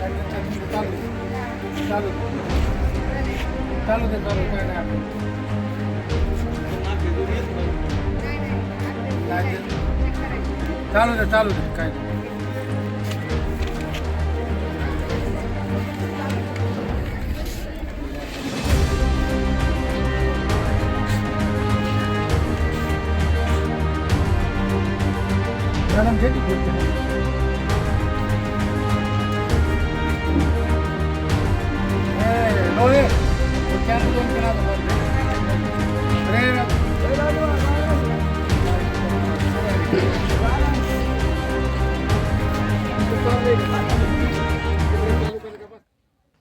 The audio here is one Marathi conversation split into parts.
चालू चालू चालू दे चालू काय नाही ते? चालू दे चालू दे काय नाही मॅडम घे की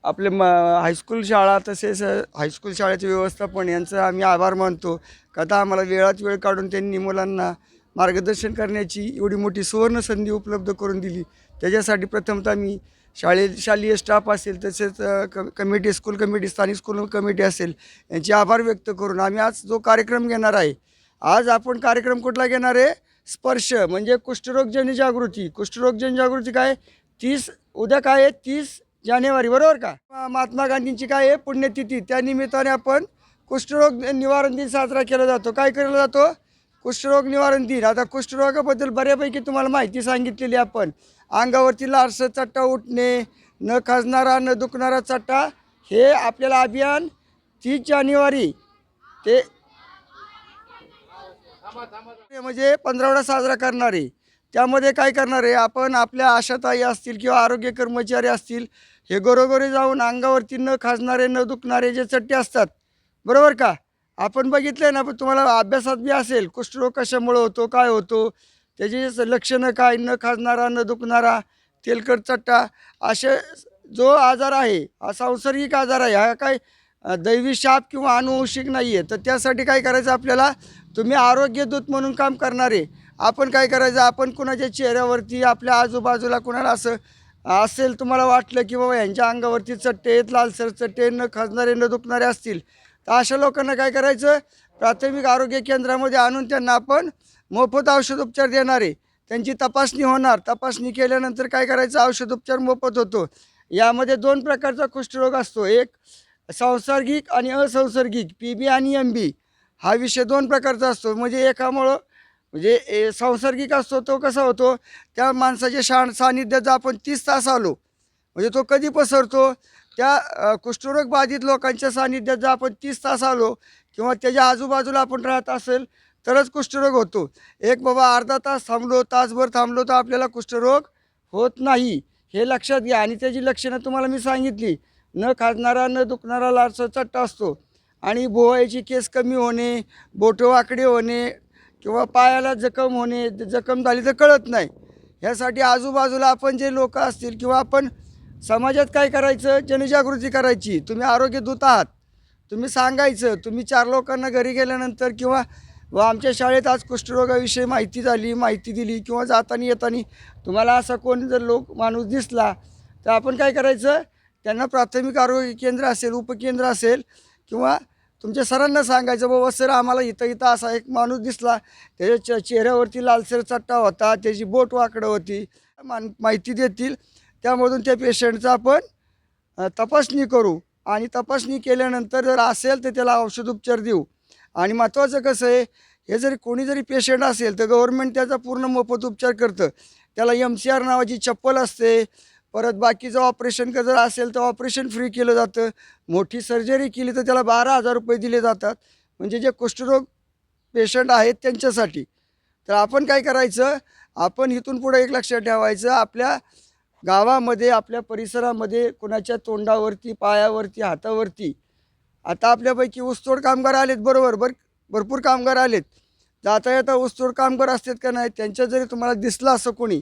आपले म हायस्कूल शाळा तसेच हायस्कूल शाळेचे व्यवस्थापन यांचं आम्ही आभार मानतो. कथा आम्हाला वेळात वेळ काढून त्यांनी मुलांना मार्गदर्शन करण्याची एवढी मोठी सुवर्ण संधी उपलब्ध करून दिली. त्याच्यासाठी प्रथमतः मी शाळे शालेय स्टाफ असेल तसेच क कमिटी स्कूल कमिटी स्थानिक स्कूल कमिटी असेल यांचे आभार व्यक्त करून आम्ही आज जो कार्यक्रम घेणार आहे आज आपण कार्यक्रम कुठला घेणार आहे? स्पर्श म्हणजे कुष्ठरोग जनजागृती कुष्ठरोग जनजागृती काय? तीस उद्या काय आहे? तीस जानेवारी बरोबर का? महात्मा गांधींची काय आहे? पुण्यतिथी. त्या निमित्ताने आपण कुष्ठरोग निवारण दिन साजरा केला जातो. काय केला जातो? कुष्ठरोग निवारण दिन. आता कुष्ठरोगाबद्दल बऱ्यापैकी तुम्हाला माहिती सांगितलेली आपण. अंगावरती लारसं चट्टा उठणे न खाजणारा न दुखणारा चट्टा हे आपल्याला अभियान तीस जानेवारी ते म्हणजे पंधरावडा साजरा करणारे त्यामध्ये काय करणार आहे? आपण आपल्या आशाताई असतील किंवा आरोग्य कर्मचारी असतील हे घरोघरी जाऊन अंगावरती न खाजणारे न दुखणारे जे चट्टे असतात बरोबर का? आपण बघितलं ना पण तुम्हाला अभ्यासात बी असेल कुष्ठरोग कशामुळे होतो काय होतो? त्याची स- लक्षणं काय न खाजणारा न दुखणारा तेलकट चट्टा असे जो आजार आहे हा सांसर्गिक आजार आहे हा काय दैवी शाप किंवा अनुवंशिक नाही आहे तर त्यासाठी काय करायचं आपल्याला? तुम्ही आरोग्य दूत म्हणून काम करणारे. आपण काय करायचं? आपण कुणाच्या चेहऱ्यावरती आपल्या आजूबाजूला कुणाला असं असेल तुम्हाला वाटलं की बाबा यांच्या अंगावरती चट्टे आहेत लालसर चट्टे न खाजणारे न दुखणारे असतील. तर अशा लोकांना काय करायचं? प्राथमिक आरोग्य केंद्रामध्ये आणून त्यांना आपण मोफत औषधोपचार देणारे. त्यांची तपासणी होणार. तपासणी केल्यानंतर काय करायचं? औषधोपचार मोफत होतो. यामध्ये दोन प्रकारचा कुष्ठरोग असतो. एक संसर्गिक आणि असंसर्गिक पी बी आणि एम बी. हा विषय दोन प्रकारचा असतो. म्हणजे एकामुळं म्हणजे ए सांसर्गिक असतो तो कसा होतो? त्या माणसाच्या शा सानिध्यात आपण तीस तास आलो. म्हणजे तो कधी पसरतो? त्या कुष्ठरोग बाधित लोकांच्या सानिध्यात जर आपण तीस तास आलो. किंवा त्याच्या आजूबाजूला आपण राहत असेल तरच कुष्ठरोग होतो. एक बाबा अर्धा तास थांबलो तासभर थांबलो तर आपल्याला कुष्ठरोग होत नाही. हे लक्षात घ्या. आणि त्याची लक्षणं तुम्हाला मी सांगितली. न खाजणारा न दुखणारा लालसर चट्टा असतो. आणि भोवायची केस कमी होणे बोटं वाकडे होणे किंवा पायाला जखम होणे जखम झाली तर कळत नाही. ह्यासाठी आजूबाजूला आपण जे लोक असतील किंवा आपण समाजात काय करायचं? जनजागृती करायची. तुम्ही आरोग्य दूत आहात. तुम्ही सांगायचं. तुम्ही चार लोकांना घरी गेल्यानंतर किंवा व आमच्या शाळेत आज कुष्ठरोगाविषयी माहिती झाली माहिती दिली किंवा जाताना येताना तुम्हाला असा कोण जर लोक माणूस दिसला तर आपण काय करायचं? त्यांना प्राथमिक आरोग्य केंद्र असेल उपकेंद्र असेल किंवा तुमच्या सरांना सांगायचं बाबा सर आम्हाला इथं इथं असा एक माणूस दिसला. त्याच्या चे चेहऱ्यावरती लालसर चट्टा होता त्याची बोट वाकडं होती मान माहिती देतील. त्यामधून त्या पेशंटचा आपण तपासणी करू. आणि तपासणी केल्यानंतर जर असेल तर त्याला औषधोपचार देऊ. आणि महत्त्वाचं कसं आहे हे जरी कोणी जरी पेशंट असेल तर गव्हर्मेंट त्याचा पूर्ण मोफत उपचार करतं. त्याला एम सी आर नावाची चप्पल असते. परत बाकीचं ऑपरेशन जर असेल तर ऑपरेशन फ्री केलं जातं. मोठी सर्जरी केली तर त्याला बारा हजार रुपये दिले जातात. म्हणजे जे कुष्ठरोग पेशंट आहेत त्यांच्यासाठी. तर आपण काय करायचं आपण इथून पुढं एक लक्षात ठेवायचं आपल्या गावामध्ये आपल्या परिसरामध्ये कोणाच्या तोंडावरती पायावरती हातावरती आता आपल्यापैकी ऊसतोड कामगार आलेत बरोबर बर भरपूर कामगार आलेत. जाता येता ऊसतोड कामगार असतात का नाही त्यांच्या जरी तुम्हाला दिसलं असं कोणी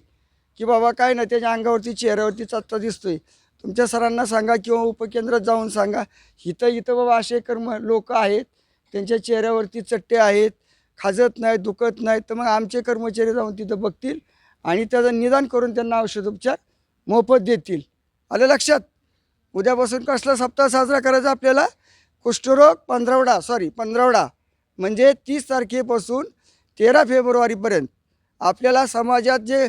की बाबा काय नाही त्याच्या अंगावरती चेहऱ्यावरती चत्ता दिसतोय. तुमच्या सरांना सांगा किंवा उपकेंद्रात जाऊन सांगा इथं इथं बाबा असे कर्म लोक आहेत त्यांच्या चेहऱ्यावरती चट्टे आहेत खाजत नाहीत दुखत नाहीत तर मग आमचे कर्मचारी जाऊन तिथं बघतील आणि त्याचं निदान करून त्यांना औषधोपचार मोफत देतील. आलं लक्षात? उद्यापासून कसला सप्ताह साजरा करायचा आपल्याला? कुष्ठरोग पंधरावडा सॉरी पंधरावडा. म्हणजे तीस तारखेपासून तेरा फेब्रुवारीपर्यंत आपल्याला समाजात जे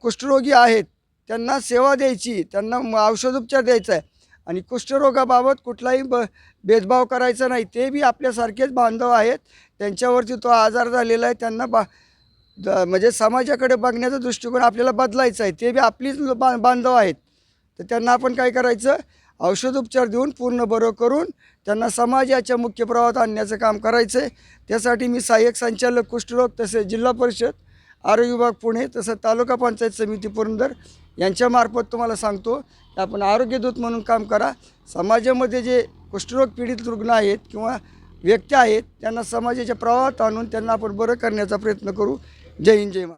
कुष्ठरोगी आहेत त्यांना सेवा द्यायची त्यांना म- औषधोपचार द्यायचा आहे. आणि कुष्ठरोगाबाबत कुठलाही ब भेदभाव करायचा नाही. ते बी आपल्यासारखेच बांधव आहेत. त्यांच्यावरती तो आजार झालेला आहे. त्यांना बा द- म्हणजे समाजाकडे बघण्याचा दृष्टिकोन आपल्याला बदलायचा आहे. ते बी आपलीच बा बांधव आहेत. तर त्यांना आपण काय करायचं? औषधोपचार देऊन पूर्ण बरं करून त्यांना समाजाच्या मुख्य प्रवाहात आणण्याचं काम करायचं आहे त्यासाठी मी सहाय्यक संचालक कुष्ठरोग तसेच जिल्हा परिषद आरोग्य विभाग पुणे तसं तालुका पंचायत समिती पुरंदर यांच्यामार्फत तुम्हाला सांगतो की आपण आरोग्यदूत म्हणून काम करा. समाजामध्ये जे कुष्ठरोग पीडित रुग्ण आहेत किंवा व्यक्ती आहेत त्यांना समाजाच्या प्रवाहात आणून त्यांना आपण बरं करण्याचा प्रयत्न करू. जय हिंद जय मा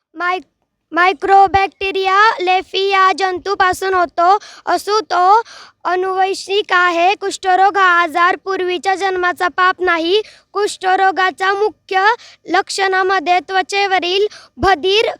मायक्रोबॅक्टेरिया लेफी या जंतूपासून होतो असू तो अनुवैशिक आहे. कुष्ठरोग हा आजार पूर्वीच्या जन्माचा पाप नाही. कुष्ठरोगाचा मुख्य लक्षणामध्ये त्वचेवरील भदीर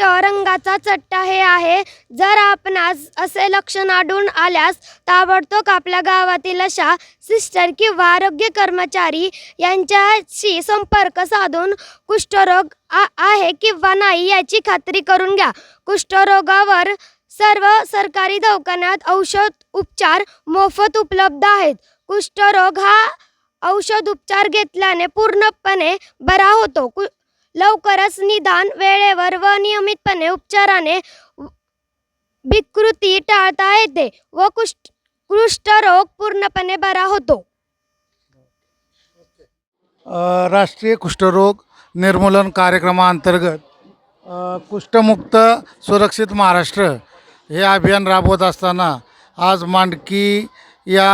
रंगाचा चट्टा हे आहे. जर आपणास असे लक्षण आढळून आल्यास ताबडतोब आपल्या गावातील अशा सिस्टर किंवा आरोग्य कर्मचारी यांच्याशी संपर्क साधून कुष्ठरोग आहे किंवा नाही याची खात्री करून घ्या. कुष्ठरोगावर सर्व सरकारी दवाखान्यात औषध उपचार मोफत उपलब्ध आहेत. कुष्ठरोग हा औषध उपचार घेतल्याने पूर्णपणे बरा होतो. कु लवकरच निदान वेळेवर व नियमितपणे उपचाराने व- विकृती टाळता येते व कुष्ठ कुष्ठरोग पूर्णपणे बरा होतो. राष्ट्रीय कुष्ठरोग निर्मूलन कार्यक्रमाअंतर्गत कुष्ठमुक्त सुरक्षित महाराष्ट्र हे अभियान राबवत असताना आज मांडकी या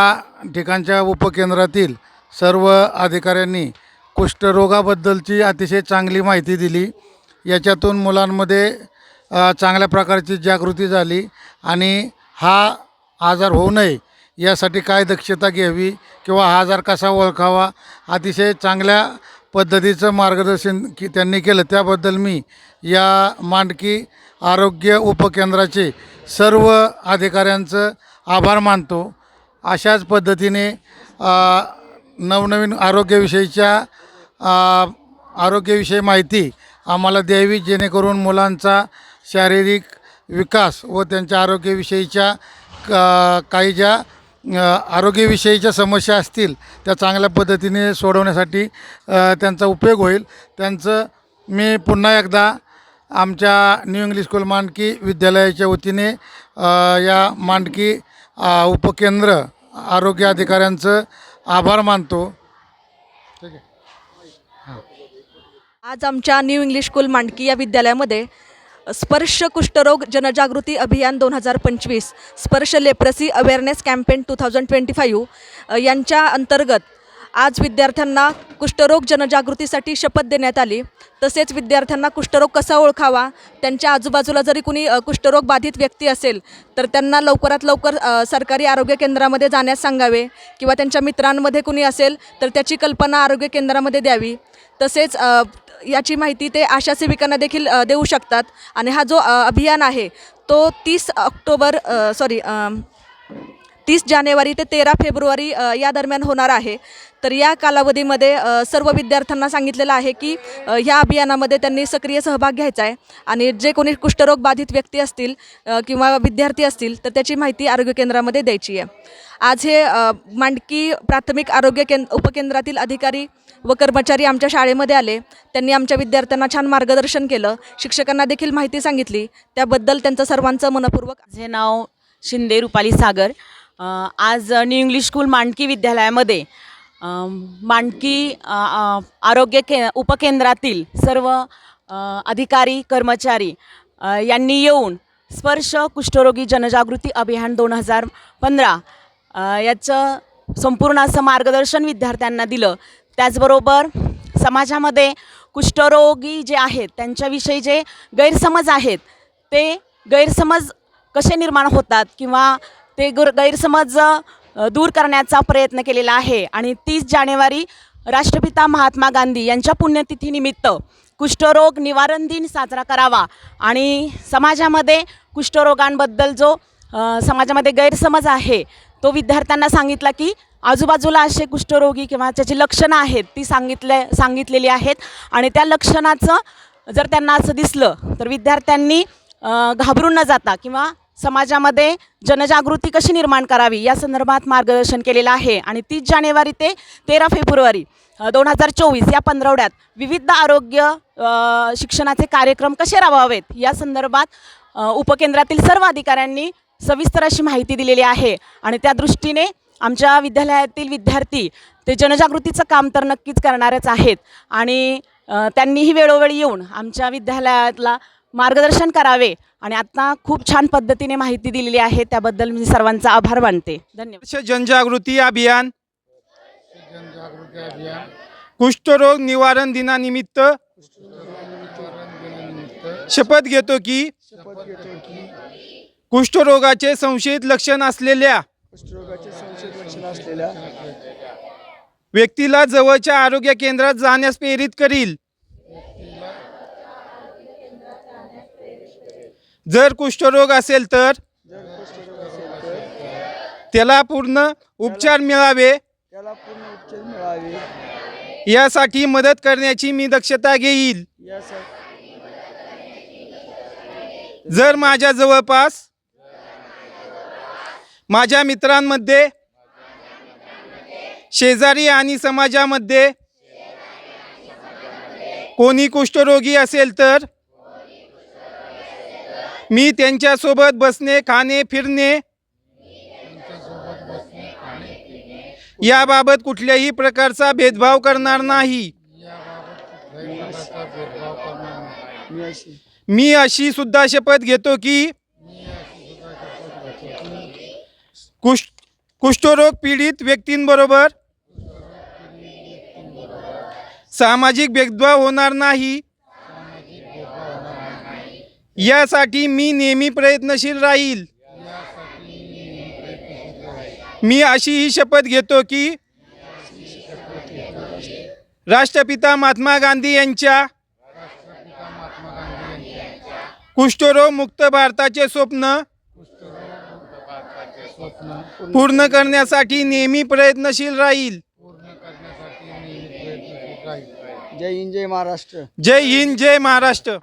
ठिकाणच्या उपकेंद्रातील सर्व अधिकाऱ्यांनी कुष्ठरोगाबद्दलची अतिशय चांगली माहिती दिली. याच्यातून मुलांमध्ये चांगल्या प्रकारची जागृती झाली आणि हा आजार होऊ नये यासाठी काय दक्षता घ्यावी किंवा हा आजार कसा ओळखावा अतिशय चांगल्या पद्धतीचं मार्गदर्शन की त्यांनी केलं. त्याबद्दल मी या मांडकी आरोग्य उपकेंद्राचे सर्व अधिकाऱ्यांचं आभार मानतो. अशाच पद्धतीने नवनवीन आरोग्यविषयीच्या आरोग्यविषयी माहिती आम्हाला द्यावी जेणेकरून मुलांचा शारीरिक विकास व त्यांच्या आरोग्यविषयीच्या का काही ज्या आरोग्यविषयीच्या समस्या असतील त्या चांगल्या पद्धतीने सोडवण्यासाठी त्यांचा उपयोग होईल. त्यांचं मी पुन्हा एकदा आमच्या न्यू इंग्लिश स्कूल मांडकी विद्यालयाच्या वतीने या मांडकी उपकेंद्र आरोग्य अधिकाऱ्यांचं आभार मानतो. आज आमच्या न्यू इंग्लिश स्कूल मांडकी या विद्यालयामध्ये स्पर्श कुष्ठरोग जनजागृती अभियान दोन हजार पंचवीस Sparsh leprosy awareness campaign two thousand twenty five यांच्या अंतर्गत आज विद्यार्थ्यांना कुष्ठरोग जनजागृतीसाठी शपथ देण्यात आली. तसेच विद्यार्थ्यांना कुष्ठरोग कसा ओळखावा त्यांच्या आजूबाजूला जरी कुणी कुष्ठरोग बाधित व्यक्ती असेल तर त्यांना लवकरात लवकर सरकारी आरोग्य केंद्रामध्ये जाण्यास सांगावे किंवा त्यांच्या मित्रांमध्ये कुणी असेल तर त्याची कल्पना आरोग्य केंद्रामध्ये द्यावी. तसेच याची माहिती ते आशा सेविकांना देखील देऊ शकतात. आणि हा जो अभियान आहे तो तीस ऑक्टोबर सॉरी तीस जानेवारी ते तेरा फेब्रुवारी या दरम्यान होणार आहे. तर या कालावधीमध्ये सर्व विद्यार्थ्यांना सांगितलेलं आहे की या ह्या अभियानामध्ये त्यांनी सक्रिय सहभाग घ्यायचा आहे. आणि जे कोणी कुष्ठरोग बाधित व्यक्ती असतील किंवा विद्यार्थी असतील तर त्याची माहिती आरोग्य केंद्रामध्ये द्यायची आहे. आज हे मांडकी प्राथमिक आरोग्य केंद्र उपकेंद्रातील अधिकारी व कर्मचारी आमच्या शाळेमध्ये आले. त्यांनी आमच्या विद्यार्थ्यांना छान मार्गदर्शन केलं. शिक्षकांना देखील माहिती सांगितली. त्याबद्दल त्यांचं सर्वांचं मनपूर्वक माझे नाव शिंदे रुपाली सागर. आज न्यू इंग्लिश स्कूल मांडकी विद्यालयामध्ये मांडकी आरोग्य के उपकेंद्रातील सर्व अधिकारी कर्मचारी यांनी येऊन स्पर्श कुष्ठरोगी जनजागृती अभियान दोन हजार पंधरा याचं संपूर्ण असं मार्गदर्शन विद्यार्थ्यांना दिलं. त्याचबरोबर समाजामध्ये कुष्ठरोगी जे आहेत त्यांच्याविषयी जे गैरसमज आहेत ते गैरसमज कसे निर्माण होतात किंवा ते गुर गैरसमज दूर करण्याचा प्रयत्न केलेला आहे आणि तीस जानेवारी राष्ट्रपिता महात्मा गांधी यांच्या पुण्यतिथीनिमित्त कुष्ठरोग निवारण दिन साजरा करावा आणि समाजामध्ये कुष्ठरोगांबद्दल जो समाजामध्ये गैरसमज आहे तो विद्यार्थ्यांना सांगितला की आजूबाजूला असे कुष्ठरोगी किंवा त्याची लक्षणं आहेत ती सांगितले सांगितलेली आहेत. आणि त्या लक्षणाचं जर त्यांना असं दिसलं तर विद्यार्थ्यांनी घाबरून न जाता किंवा समाजामध्ये जनजागृती कशी निर्माण करावी या संदर्भात मार्गदर्शन केलेलं आहे. आणि तीस जानेवारी ते तेरा फेब्रुवारी दोन हजार चोवीस या पंधरवड्यात विविध आरोग्य शिक्षणाचे कार्यक्रम कसे राबवावेत या संदर्भात उपकेंद्रातील सर्व अधिकाऱ्यांनी सविस्तर अशी माहिती दिलेली आहे. आणि त्या दृष्टीने आमच्या विद्यालयातील विद्यार्थी ते जनजागृतीचं काम तर नक्कीच करणारच आहेत. आणि त्यांनीही वेळोवेळी येऊन आमच्या विद्यालयातला मार्गदर्शन करावे आणि आता खूप छान पद्धतीने माहिती दिलेली आहे त्याबद्दल मी सर्वांचा आभार मानते. धन्यवाद. वर्ष जनजागृती अभियान. कुष्ठरोग निवारण दिनानिमित्त शपथ घेतो की कुष्ठरोगाचे संशयित लक्षण असलेल्या कुष्ठरोगाचे संशयित लक्षण असलेल्या व्यक्तीला जवळच्या आरोग्य केंद्रात जाण्यास प्रेरित करील. जर कुष्ठरोग असेल तर? त्याला पूर्ण उपचार मिळावे. त्याला पूर्ण उपचार मिळावे. यासाठी मदत करण्याची मी दक्षता घेईल. यासाठी जर माझ्या जवळपास माझ्या मित्रांमध्ये शेजारी आणि समाजामध्ये कोणी कुष्ठरोगी असेल तर मी त्यांच्यासोबत बसणे खाणे फिरणे याबाबत कुठल्याही प्रकारचा भेदभाव करणार नाही. मी अशी सुद्धा शपथ घेतो की कुष्ठ कुष्ठरोग पीडित व्यक्तींबरोबर सामाजिक भेदभाव होणार नाही. यासाठी मी नेहमी प्रयत्नशील राहील. मी अशी ही शपथ घेतो की राष्ट्रपिता महात्मा गांधी यांच्या कुष्ठरोग मुक्त भारताचे स्वप्न पूर्ण करण्यासाठी नेहमी प्रयत्नशील राहील. जय हिंद जय महाराष्ट्र. जय हिंद जय महाराष्ट्र.